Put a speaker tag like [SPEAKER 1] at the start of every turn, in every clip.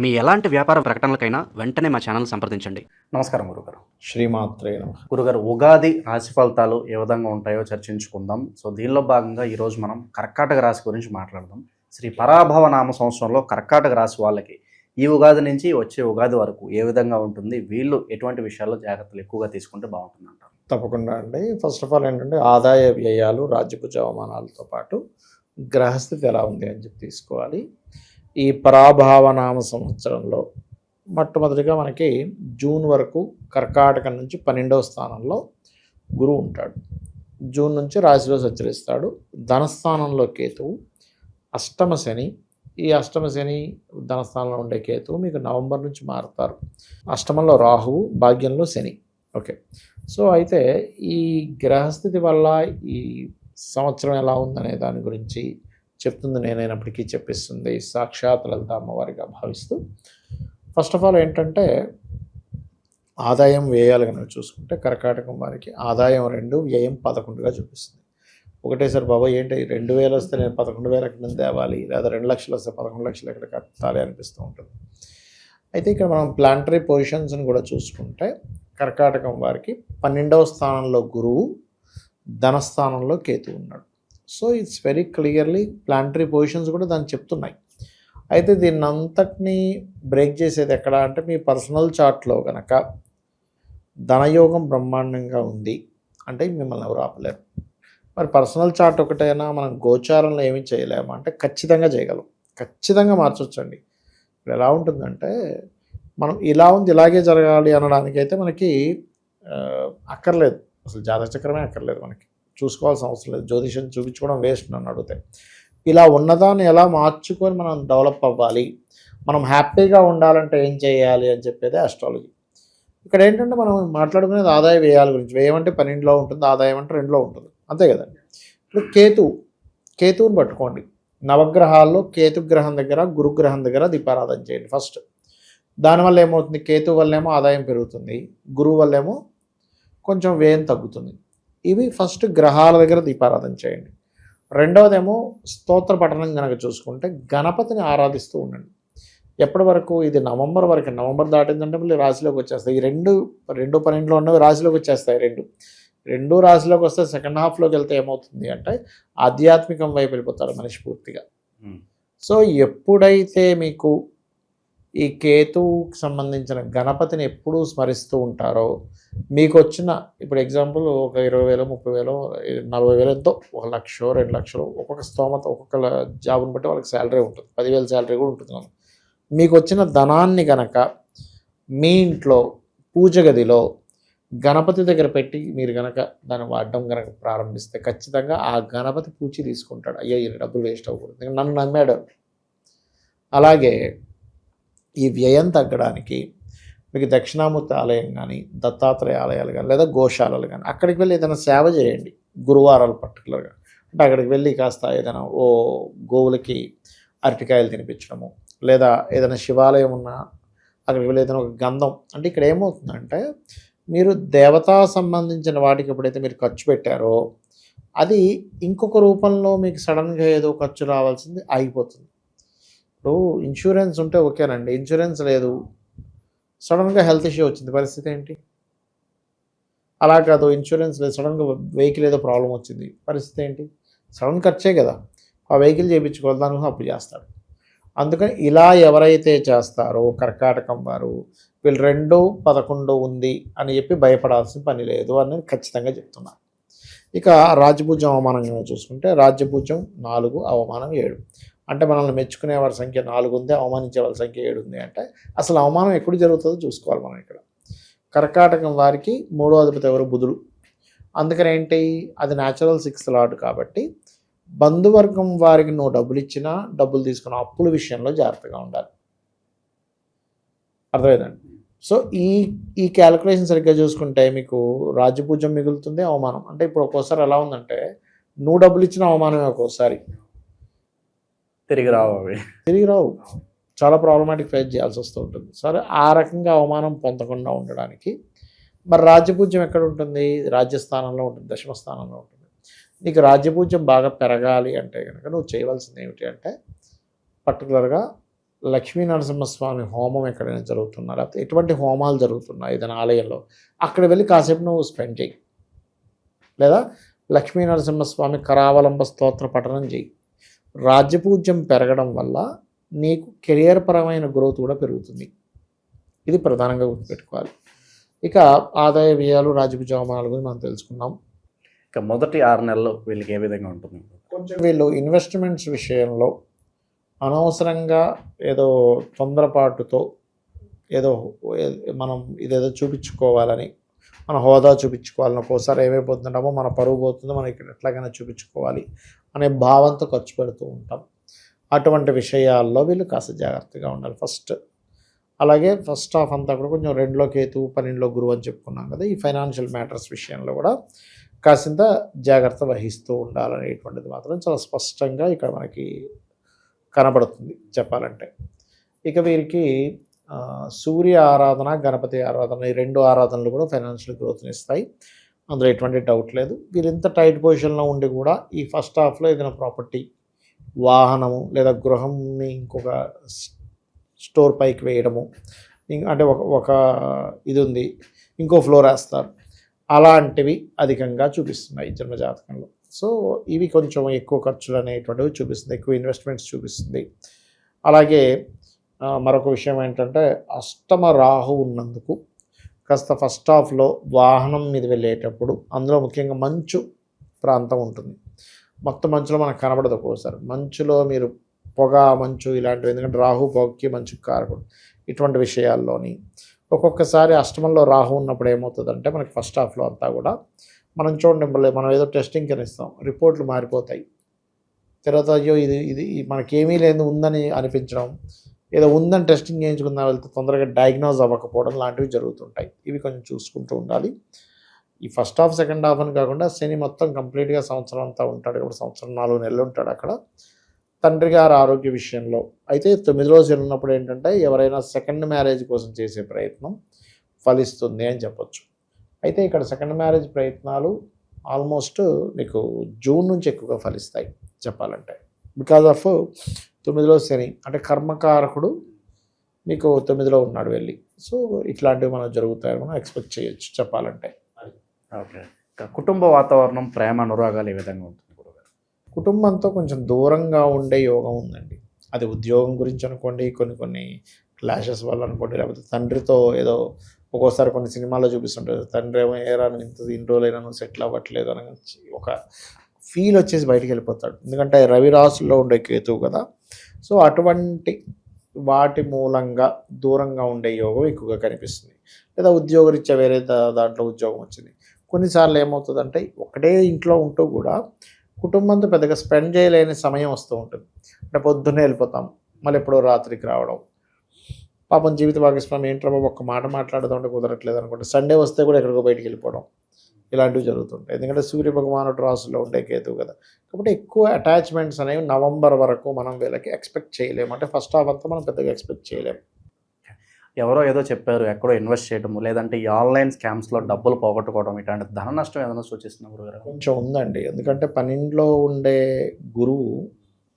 [SPEAKER 1] మీ ఎలాంటి వ్యాపార ప్రకటనలకైనా వెంటనే మా ఛానల్ సంప్రదించండి.
[SPEAKER 2] నమస్కారం గురుగారు.
[SPEAKER 3] శ్రీమాత్రే నమ.
[SPEAKER 2] గురుగారు ఉగాది రాశి ఫలితాలు ఏ విధంగా ఉంటాయో చర్చించుకుందాం. సో దీనిలో భాగంగా ఈరోజు మనం కర్కాటక రాశి గురించి మాట్లాడదాం. శ్రీ పరాభవ నామ సంవత్సరంలో కర్కాటక రాశి వాళ్ళకి ఈ ఉగాది నుంచి వచ్చే ఉగాది వరకు ఏ విధంగా ఉంటుంది? వీళ్ళు ఎటువంటి విషయాల్లో జాగ్రత్తలు ఎక్కువగా తీసుకుంటే బాగుంటుంది అంటారు
[SPEAKER 3] తప్పకుండా అండి. ఫస్ట్ ఆఫ్ ఆల్ ఏంటంటే ఆదాయ వ్యయాలు రాజ్యపుజ అవమానాలతో పాటు గ్రహస్థితి ఎలా ఉంది అని చెప్పి తీసుకోవాలి. ఈ పరాభావనామ సంవత్సరంలో మొట్టమొదటిగా మనకి జూన్ వరకు కర్కాటకం నుంచి పన్నెండవ స్థానంలో గురువు ఉంటాడు. జూన్ నుంచి రాశిలో సంచరిస్తాడు. ధనస్థానంలో కేతువు అష్టమ శని. ఈ అష్టమ శని ధనస్థానంలో ఉండే కేతువు మీకు నవంబర్ నుంచి మారుతారు. అష్టమంలో రాహువు భాగ్యంలో శని. ఓకే. సో అయితే ఈ గ్రహస్థితి వల్ల ఈ సంవత్సరం ఎలా ఉందనే దాని గురించి చెప్తుంది నేనైనప్పటికీ చెప్పిస్తుంది. సాక్షాత్ లలిత అమ్మవారిగా భావిస్తూ. ఫస్ట్ ఆఫ్ ఆల్ ఏంటంటే ఆదాయం వ్యయాలు కనుక చూసుకుంటే కర్కాటకం వారికి ఆదాయం రెండు వ్యయం పదకొండుగా చూపిస్తుంది. ఒకటేసారి బాబా ఏంటి? రెండు వేలు వస్తే నేను పదకొండు వేలు ఎక్కడ తేవాలి? లేదా రెండు లక్షలు వస్తే పదకొండు లక్షలు ఎక్కడ కట్టాలి అనిపిస్తూ ఉంటుంది. అయితే ఇక్కడ మనం ప్లాంటరీ పొజిషన్స్ని కూడా చూసుకుంటే కర్కాటకం వారికి పన్నెండవ స్థానంలో గురువు ధనస్థానంలో కేతు ఉన్నాడు. So it's very clearly planetary positions కూడా దాన్ని చెప్తున్నాయి. అయితే దీన్ని అంతటినీ బ్రేక్ చేసేది ఎక్కడ అంటే మీ పర్సనల్ చార్ట్లో కనుక ధనయోగం బ్రహ్మాండంగా ఉంది అంటే మిమ్మల్ని ఎవరు ఆపలేరు. మరి పర్సనల్ చార్ట్ ఒకటైనా మనం గోచారంలో ఏమీ చేయలేము అంటే ఖచ్చితంగా చేయగలం. ఖచ్చితంగా మార్చొచ్చండి. ఇప్పుడు ఎలా ఉంటుందంటే మనం ఇలా ఉంది ఇలాగే జరగాలి అనడానికైతే మనకి అక్కర్లేదు. అసలు జాతక చక్రమే అక్కర్లేదు మనకి. చూసుకోవాల్సిన అవసరం లేదు. జ్యోతిషం చూపించుకోవడం వేస్ట్ నన్ను అడిగితే. ఇలా ఉన్నదాన్ని ఎలా మార్చుకొని మనం డెవలప్ అవ్వాలి? మనం హ్యాపీగా ఉండాలంటే ఏం చేయాలి అని చెప్పేది అస్ట్రాలజీ ఇక్కడ ఏంటంటే మనం మాట్లాడుకునేది ఆదాయ వ్యయాల గురించి. వ్యయం అంటే పన్నెండులో ఉంటుంది ఆదాయం అంటే రెండులో ఉంటుంది. అంతే కదండి ఇప్పుడు కేతు కేతువుని పట్టుకోండి. నవగ్రహాల్లో కేతు గ్రహం దగ్గర గురుగ్రహం దగ్గర దీపారాధన చేయండి ఫస్ట్. దానివల్ల ఏమవుతుంది? కేతు వల్లేమో ఆదాయం పెరుగుతుంది. గురువు వల్లేమో కొంచెం వ్యయం తగ్గుతుంది. ఇవి ఫస్ట్ గ్రహాల దగ్గర దీపారాధన చేయండి. రెండవదేమో స్తోత్ర పఠనం కనుక చూసుకుంటే గణపతిని ఆరాధిస్తూ ఉండండి. ఎప్పటి వరకు? ఇది నవంబర్ వరకు. నవంబర్ దాటిందంటే మళ్ళీ రాశిలోకి వచ్చేస్తాయి. ఈ రెండు రెండు పన్నెండులో ఉన్నవి రాశిలోకి వచ్చేస్తాయి రెండు. రెండు రాశిలోకి వస్తే సెకండ్ హాఫ్లోకి వెళ్తే ఏమవుతుంది అంటే ఆధ్యాత్మికం వైపు వెళ్ళిపోతారు మనిషి పూర్తిగా. సో ఎప్పుడైతే మీకు ఈ కేతువుకి సంబంధించిన గణపతిని ఎప్పుడూ స్మరిస్తూ ఉంటారో మీకు వచ్చిన ఇప్పుడు ఎగ్జాంపుల్ ఒక ఇరవై వేలు ముప్పై వేలు నలభై వేలు ఎంతో ఒక లక్ష రెండు లక్షలు ఒక్కొక్క స్తోమత ఒక్కొక్క జాబ్ని బట్టి వాళ్ళకి శాలరీ ఉంటుంది. పదివేల శాలరీ కూడా ఉంటుంది మీకు వచ్చిన ధనాన్ని గనక మీ ఇంట్లో పూజ గదిలో గణపతి దగ్గర పెట్టి మీరు గనక దాన్ని వాడడం కనుక ప్రారంభిస్తే ఖచ్చితంగా ఆ గణపతి పూచి తీసుకుంటాడు. అయ్యో ఈయన డబ్బులు వేస్ట్ అవ్వకూడదు. నన్ను నమ్మాడు. అలాగే ఈ వ్యయం తగ్గడానికి మీకు దక్షిణామూర్తి ఆలయం కానీ దత్తాత్రేయ ఆలయాలు కానీ లేదా గోశాలలు కానీ అక్కడికి వెళ్ళి ఏదైనా సేవ చేయండి. గురువారాలు పర్టికులర్గా. అంటే అక్కడికి వెళ్ళి కాస్త ఏదైనా ఓ గోవులకి అరటికాయలు తినిపించడము లేదా ఏదైనా శివాలయం ఉన్నా అక్కడికి వెళ్ళి ఏదైనా ఒక గంధం. అంటే ఇక్కడ ఏమవుతుందంటే మీరు దేవతా సంబంధించిన వాటికి ఎప్పుడైతే మీరు ఖర్చు పెట్టారో అది ఇంకొక రూపంలో మీకు సడన్గా ఏదో ఖర్చు రావాల్సింది ఆగిపోతుంది. ఇప్పుడు ఇన్సూరెన్స్ ఉంటే ఓకేనండి. ఇన్సూరెన్స్ లేదు. సడన్గా హెల్త్ ఇష్యూ వచ్చింది. పరిస్థితి ఏంటి? అలా కాదు. ఇన్సూరెన్స్ లేదు. సడన్గా వెహికల్ ఏదో ప్రాబ్లం వచ్చింది. పరిస్థితి ఏంటి? సడన్ ఖర్చే కదా. ఆ వెహికల్ చేయించుకోవాలి. దానికోసం అప్పు చేస్తాడు. అందుకని ఇలా ఎవరైతే చేస్తారో కర్కాటకం వారు వీళ్ళు రెండో పదకొండు ఉంది అని చెప్పి భయపడాల్సిన పని లేదు అని నేను ఖచ్చితంగా చెప్తున్నాను ఇక రాజభుజం అవమానంగా చూసుకుంటే రాజ్యభుజం నాలుగు అవమానం ఏడు. అంటే మనల్ని మెచ్చుకునే వారి సంఖ్య నాలుగు ఉంది అవమానించే వాళ్ళ సంఖ్య ఏడు ఉంది అంటే అసలు అవమానం ఎప్పుడు జరుగుతుందో చూసుకోవాలి మనం ఇక్కడ. కర్కాటకం వారికి మూడో అధిపతి ఎవరు? బుధుడు. అందుకని ఏంటి? అది న్యాచురల్ సిక్స్త్ లార్డ్ కాబట్టి బంధువర్గం వారికి నువ్వు డబ్బులు ఇచ్చినా డబ్బులు తీసుకున్న అప్పుల విషయంలో జాగ్రత్తగా ఉండాలి. అర్థమైందండి? సో ఈ ఈ క్యాలిక్యులేషన్ సరిగ్గా చూసుకుంటే మీకు రాజ్యపూజ్యం మిగులుతుంది అవమానం. అంటే ఇప్పుడు ఒక్కోసారి ఎలా ఉందంటే నువ్వు డబ్బులు ఇచ్చిన అవమానమే ఒక్కోసారి.
[SPEAKER 2] తిరిగి రావు అవి.
[SPEAKER 3] తిరిగి రావు. చాలా ప్రాబ్లమాటిక్ ఫేస్ చేయాల్సి వస్తూ ఉంటుంది. సరే ఆ రకంగా అవమానం పొందకుండా ఉండడానికి మరి రాజ్యపూజ్యం ఎక్కడ ఉంటుంది? రాజ్యస్థానంలో ఉంటుంది దశమ స్థానంలో ఉంటుంది. నీకు రాజ్యపూజ్యం బాగా పెరగాలి అంటే కనుక నువ్వు చేయవలసింది ఏమిటి అంటే పర్టికులర్గా లక్ష్మీ నరసింహస్వామి హోమం ఎక్కడైనా జరుగుతున్నా లేకపోతే ఎటువంటి హోమాలు జరుగుతున్నాయి ఏదైనా ఆలయంలో అక్కడ వెళ్ళి కాసేపు నువ్వు స్పెండ్ చేయి. లేదా లక్ష్మీ నరసింహస్వామి కరావలంబ స్తోత్ర పఠనం చేయి. రాజ్యపూజ్యం పెరగడం వల్ల నీకు కెరియర్ పరమైన గ్రోత్ కూడా పెరుగుతుంది. ఇది ప్రధానంగా గుర్తుపెట్టుకోవాలి. ఇక ఆదాయ వ్యయాలు రాజపూజ అవమానాల గురించి మనం తెలుసుకున్నాం
[SPEAKER 2] ఇక మొదటి ఆరు నెలలు వీళ్ళకి ఏ విధంగా ఉంటుంది?
[SPEAKER 3] కొంచెం వీళ్ళు ఇన్వెస్ట్మెంట్స్ విషయంలో అనవసరంగా ఏదో తొందరపాటుతో ఏదో మనం ఇదేదో చూపించుకోవాలని మన హోదా చూపించుకోవాలని ఒక్కోసారి ఏమైపోతుంటామో మన పరువు పోతుందో మనం ఇక్కడ ఎట్లాగైనా చూపించుకోవాలి అనే భావంతో ఖర్చు పెడుతూ ఉంటాం. అటువంటి విషయాల్లో వీళ్ళు కాస్త జాగ్రత్తగా ఉండాలి. ఫస్ట్ అలాగే ఫస్ట్ హాఫ్ అంతా కూడా కొంచెం రెండులో కేతు పన్నెండులో గురువు అని చెప్పుకున్నాం కదా ఈ ఫైనాన్షియల్ మ్యాటర్స్ విషయంలో కూడా కాసింత జాగ్రత్త వహిస్తూ ఉండాలనేటువంటిది మాత్రం చాలా స్పష్టంగా ఇక్కడ మనకి కనబడుతుంది చెప్పాలంటే. ఇక వీరికి సూర్య ఆరాధన గణపతి ఆరాధన ఈ రెండు ఆరాధనలు కూడా ఫైనాన్షియల్ గ్రోత్ని ఇస్తాయి. అందులో ఎటువంటి డౌట్ లేదు. వీరు ఇంత టైట్ పొజిషన్లో ఉండి కూడా ఈ ఫస్ట్ హాఫ్లో ఏదైనా ప్రాపర్టీ వాహనము లేదా గృహంని ఇంకొక స్టోర్ పైకి వేయడము అంటే ఒక ఒక ఇది ఉంది ఇంకో ఫ్లోర్ వేస్తారు. అలాంటివి అధికంగా చూపిస్తున్నాయి ఈ జన్మజాతకంలో సో ఇవి కొంచెం ఎక్కువ ఖర్చులు అనేటువంటివి చూపిస్తుంది ఎక్కువ ఇన్వెస్ట్మెంట్స్ చూపిస్తుంది. అలాగే మరొక విషయం ఏంటంటే అష్టమ రాహు ఉన్నందుకు కాస్త ఫస్ట్ హాఫ్లో వాహనం మీద వెళ్ళేటప్పుడు అందులో ముఖ్యంగా మంచు ప్రాంతం ఉంటుంది. మొత్తం మంచులో మనకు కనబడదు ఒక్కోసారి. మంచులో మీరు పొగ మంచు ఇలాంటివి ఎందుకంటే రాహు పొగకి మంచు కారకుడు. ఇటువంటి విషయాల్లోని ఒక్కొక్కసారి అష్టమంలో రాహు ఉన్నప్పుడు ఏమవుతుందంటే మనకి ఫస్ట్ హాఫ్లో అంతా కూడా మనం చూడండి మనం ఏదో టెస్టింగ్ కనిస్తాం రిపోర్ట్లు మారిపోతాయి. తర్వాత అయ్యో ఇది ఇది మనకేమీ లేదు ఉందని అనిపించడం ఏదో ఉందని టెస్టింగ్ చేయించుకున్న వెళ్తే తొందరగా డయాగ్నోజ్ అవ్వకపోవడం లాంటివి జరుగుతుంటాయి. ఇవి కొంచెం చూసుకుంటూ ఉండాలి. ఈ ఫస్ట్ హాఫ్ సెకండ్ హాఫ్ అని కాకుండా శని మొత్తం కంప్లీట్గా సంవత్సరం అంతా ఉంటాడు ఇప్పుడు సంవత్సరం నాలుగు నెలలు ఉంటాడు అక్కడ. తండ్రి గారి ఆరోగ్య విషయంలో అయితే తొమ్మిది రోజులు ఉన్నప్పుడు ఏంటంటే ఎవరైనా సెకండ్ మ్యారేజ్ కోసం చేసే ప్రయత్నం ఫలిస్తుంది అని చెప్పొచ్చు. అయితే ఇక్కడ సెకండ్ మ్యారేజ్ ప్రయత్నాలు ఆల్మోస్ట్ మీకు జూన్ నుంచి ఎక్కువగా ఫలిస్తాయి చెప్పాలంటే. బికాజ్ ఆఫ్ తొమ్మిదిలో శని అంటే కర్మకారకుడు మీకు తొమ్మిదిలో ఉన్నాడు వెళ్ళి. సో ఇట్లాంటివి మనం జరుగుతాయని మనం ఎక్స్పెక్ట్ చేయొచ్చు చెప్పాలంటే.
[SPEAKER 2] ఓకే. కుటుంబ వాతావరణం ప్రేమ అనురాగాలు ఏ విధంగా ఉంటుంది
[SPEAKER 3] కుటుంబంతో కొంచెం దూరంగా ఉండే యోగం ఉందండి. అది ఉద్యోగం గురించి అనుకోండి కొన్ని కొన్ని క్లాషెస్ వల్ల అనుకోండి లేకపోతే తండ్రితో ఏదో ఒక్కోసారి కొన్ని సినిమాల్లో చూపిస్తుంటారు. తండ్రి ఏమో ఏరా ఇంత ఇన్ని రోజులైనా నువ్వు సెటిల్ అవ్వట్లేదు అని ఒక ఫీల్ వచ్చేసి బయటికి వెళ్ళిపోతాడు. ఎందుకంటే రవి రాసుల్లో ఉండే కేతువు కదా సో అటువంటి వాటి మూలంగా దూరంగా ఉండే యోగం ఎక్కువగా కనిపిస్తుంది. లేదా ఉద్యోగరీత్యా వేరే దా- దాంట్లో ఉద్యోగం వచ్చింది. కొన్నిసార్లు ఏమవుతుందంటే ఒకటే ఇంట్లో ఉంటూ కూడా కుటుంబంతో పెద్దగా స్పెండ్ చేయలేని సమయం వస్తూ ఉంటుంది. అంటే పొద్దున్నే వెళ్ళిపోతాం మళ్ళీ ఎప్పుడో రాత్రికి రావడం. పాపం జీవిత భాగస్వామి ఏంట్రా బాబు ఒక్క మాట మాట్లాడదాం కుదరట్లేదు అనుకుంటే సండే వస్తే కూడా ఎక్కడికో బయటికి వెళ్ళిపోవడం. ఇలాంటివి జరుగుతుంటాయి. ఎందుకంటే సూర్య భగవానుడు రాసులో ఉండే కేతువు కదా. కాబట్టి ఎక్కువ అటాచ్మెంట్స్ అనేవి నవంబర్ వరకు మనం వీళ్ళకి ఎక్స్పెక్ట్ చేయలేము. అంటే ఫస్ట్ హాఫ్ అంతా మనం పెద్దగా ఎక్స్పెక్ట్ చేయలేము.
[SPEAKER 2] ఎవరో ఏదో చెప్పారు ఎక్కడో ఇన్వెస్ట్ చేయడం లేదంటే ఈ ఆన్లైన్ స్కామ్స్లో డబ్బులు పోగొట్టుకోవడం ఇట్లాంటి ధన నష్టం ఏదైనా సూచిస్తున్నా గురుగారు?
[SPEAKER 3] కొంచెం ఉందండి. ఎందుకంటే పన్నెండులో ఉండే గురువు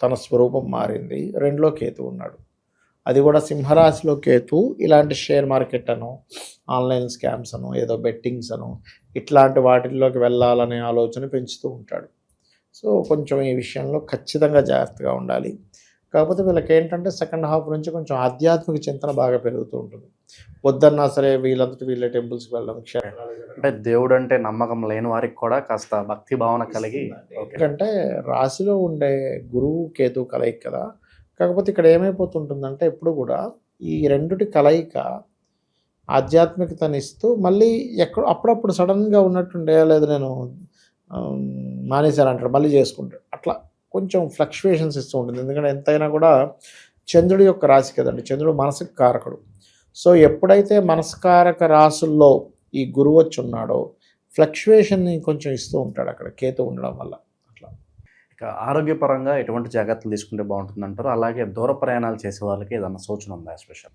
[SPEAKER 3] తన స్వరూపం మారింది. రెండులో కేతు ఉన్నాడు. అది కూడా సింహరాశిలో కేతు ఇలాంటి షేర్ మార్కెట్ అను ఆన్లైన్ స్కామ్స్ అను ఏదో బెట్టింగ్స్ అను ఇట్లాంటి వాటిల్లోకి వెళ్ళాలనే ఆలోచన పెంచుతూ ఉంటాడు సో కొంచెం ఈ విషయంలో ఖచ్చితంగా జాగ్రత్తగా ఉండాలి కాకపోతే వీళ్ళకి ఏంటంటే సెకండ్ హాఫ్ నుంచి కొంచెం ఆధ్యాత్మిక చింతన బాగా పెరుగుతూ ఉంటుంది వద్దన్నా సరే వీళ్ళంతటి వీళ్ళ టెంపుల్స్కి వెళ్ళడం.
[SPEAKER 2] అంటే దేవుడు అంటే నమ్మకం లేని వారికి కూడా కాస్త భక్తి భావన కలిగి
[SPEAKER 3] ఎందుకంటే రాశిలో ఉండే గురువు కేతు కలయిక కదా కాకపోతే ఇక్కడ ఏమైపోతుంటుందంటే ఎప్పుడు కూడా ఈ రెండుటి కలయిక ఆధ్యాత్మికతనిస్తూ మళ్ళీ ఎక్కడ అప్పుడప్పుడు సడన్గా ఉన్నట్టుండే లేదు నేను ఆమ్, మానేశాను అంటాడు మళ్ళీ చేసుకుంటాడు అట్లా కొంచెం ఫ్లక్చువేషన్స్ ఇస్తూ ఉంటుంది. ఎందుకంటే ఎంతైనా కూడా చంద్రుడి యొక్క రాశి కదండి. చంద్రుడు మనసుకు కారకుడు. సో ఎప్పుడైతే మనస్కారక రాసుల్లో ఈ గురువు వచ్చి ఉన్నాడో ఫ్లక్చువేషన్ని కొంచెం ఇస్తూ ఉంటాడు అక్కడ కేతు ఉండడం వల్ల.
[SPEAKER 2] ఇక ఆరోగ్యపరంగా ఎటువంటి జాగ్రత్తలు తీసుకుంటే బాగుంటుంది అంటారు అలాగే దూర ప్రయాణాలు చేసే వాళ్ళకి ఏదైనా సూచన ఉందా స్పెషల్?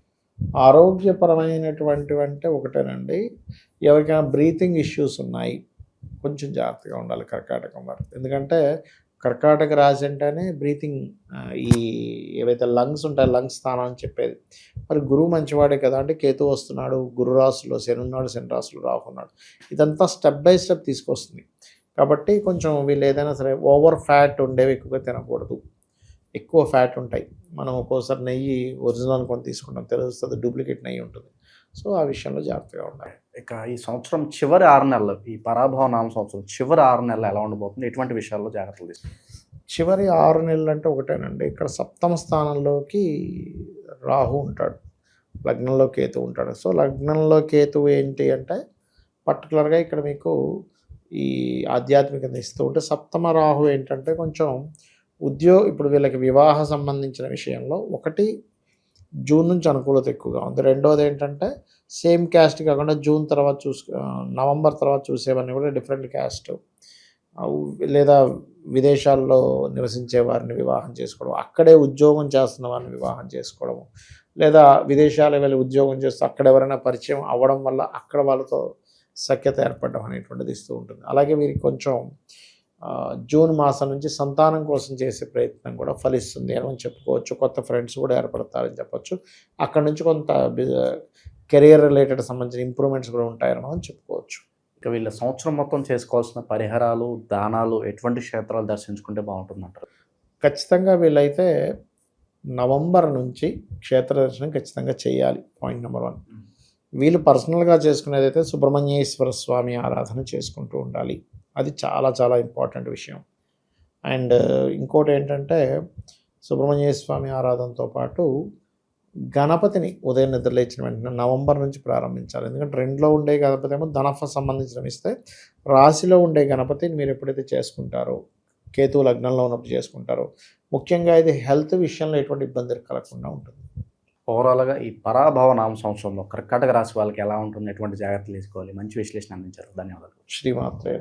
[SPEAKER 3] ఆరోగ్యపరమైనటువంటివి అంటే ఒకటేనండి. ఎవరికైనా బ్రీతింగ్ ఇష్యూస్ ఉన్నాయి కొంచెం జాగ్రత్తగా ఉండాలి కర్కాటకం వారు. ఎందుకంటే కర్కాటక రాశి అంటేనే బ్రీతింగ్ ఈ ఏవైతే లంగ్స్ ఉంటాయో లంగ్స్ స్థానం అని చెప్పేది. మరి గురువు మంచివాడే కదా అంటే కేతు వస్తున్నాడు గురు రాసులో శని ఉన్నాడు శని రాసులు రాహు ఉన్నాడు. ఇదంతా స్టెప్ బై స్టెప్ తీసుకొస్తుంది. కాబట్టి కొంచెం వీళ్ళు ఏదైనా సరే ఓవర్ ఫ్యాట్ ఉండేవి ఎక్కువగా తినకూడదు. ఎక్కువ ఫ్యాట్ ఉంటాయి. మనం ఒక్కోసారి నెయ్యి ఒరిజినల్ కొని తీసుకుంటాం. తెలుస్తుంది డూప్లికేట్ నెయ్యి ఉంటుంది. సో ఆ విషయంలో జాగ్రత్తగా ఉండాలి.
[SPEAKER 2] ఇక ఈ సంవత్సరం చివరి ఆరు నెలలు ఈ పరాభవ నామ సంవత్సరం చివరి ఆరు నెలలు ఎలా ఉండబోతుంది? ఎటువంటి విషయాల్లో జాగ్రత్తలు తీసుకుంటారు
[SPEAKER 3] చివరి ఆరు నెలలు అంటే ఒకటేనండి. ఇక్కడ సప్తమ స్థానంలోకి రాహు ఉంటాడు. లగ్నంలో కేతు ఉంటాడు. సో లగ్నంలో కేతు ఏంటి అంటే పర్టికులర్గా ఇక్కడ మీకు ఈ ఆధ్యాత్మికత ఇస్తూ ఉంటే సప్తమ రాహు ఏంటంటే కొంచెం ఉద్యోగ ఇప్పుడు వీళ్ళకి వివాహ సంబంధించిన విషయంలో ఒకటి జూన్ నుంచి అనుకూలత ఎక్కువగా ఉంది. రెండోది ఏంటంటే సేమ్ క్యాస్ట్ కాకుండా జూన్ తర్వాత చూసు నవంబర్ తర్వాత చూసేవన్నీ కూడా డిఫరెంట్ క్యాస్ట్. లేదా విదేశాల్లో నివసించే వారిని వివాహం చేసుకోవడం అక్కడే ఉద్యోగం చేస్తున్న వారిని వివాహం చేసుకోవడము లేదా విదేశాలకు వెళ్ళి ఉద్యోగం చేస్తూ అక్కడ ఎవరైనా పరిచయం అవ్వడం వల్ల అక్కడ వాళ్ళతో సఖ్యత ఏర్పడడం అనేటువంటిది ఇస్తూ ఉంటుంది. అలాగే వీరికి కొంచెం జూన్ మాసం నుంచి సంతానం కోసం చేసే ప్రయత్నం కూడా ఫలిస్తుంది అని మనం చెప్పుకోవచ్చు. కొత్త ఫ్రెండ్స్ కూడా ఏర్పడతారని చెప్పొచ్చు. అక్కడ నుంచి కొంత కెరియర్ రిలేటెడ్ సంబంధించిన ఇంప్రూవ్మెంట్స్ కూడా ఉంటాయని మనం చెప్పుకోవచ్చు.
[SPEAKER 2] ఇక వీళ్ళ సంవత్సరం మొత్తం చేసుకోవాల్సిన పరిహారాలు దానాలు ఎటువంటి క్షేత్రాలు దర్శించుకుంటే బాగుంటుందంటారు?
[SPEAKER 3] ఖచ్చితంగా వీళ్ళైతే నవంబర్ నుంచి క్షేత్ర దర్శనం ఖచ్చితంగా చేయాలి పాయింట్ నెంబర్ వన్. వీళ్ళు పర్సనల్గా చేసుకునేది అయితే సుబ్రహ్మణ్యేశ్వర స్వామి ఆరాధన చేసుకుంటూ ఉండాలి. అది చాలా చాలా ఇంపార్టెంట్ విషయం. అండ్ ఇంకోటి ఏంటంటే సుబ్రహ్మణ్య స్వామి ఆరాధనతో పాటు గణపతిని ఉదయం నిద్రలేచిన వెంటనే నవంబర్ నుంచి ప్రారంభించాలి. ఎందుకంటే రెండులో ఉండే గణపతి ఏమో ధనఫ సంబంధించిన ఇస్తే రాశిలో ఉండే గణపతిని మీరు ఎప్పుడైతే చేసుకుంటారో కేతు లగ్నంలో ఉన్నప్పుడు చేసుకుంటారో ముఖ్యంగా ఇది హెల్త్ విషయంలో ఎటువంటి ఇబ్బంది కలగకుండా ఉంటుంది.
[SPEAKER 2] ఓవరాల్గా ఈ పరాభవ నామ సంవత్సరంలో కర్కాటక రాశి వాళ్ళకి ఎలా ఉంటుంది ఎటువంటి జాగ్రత్తలు తీసుకోవాలి? మంచి విశ్లేషణ అందించారు. ధన్యవాదాలు.
[SPEAKER 3] శ్రీమాత్రే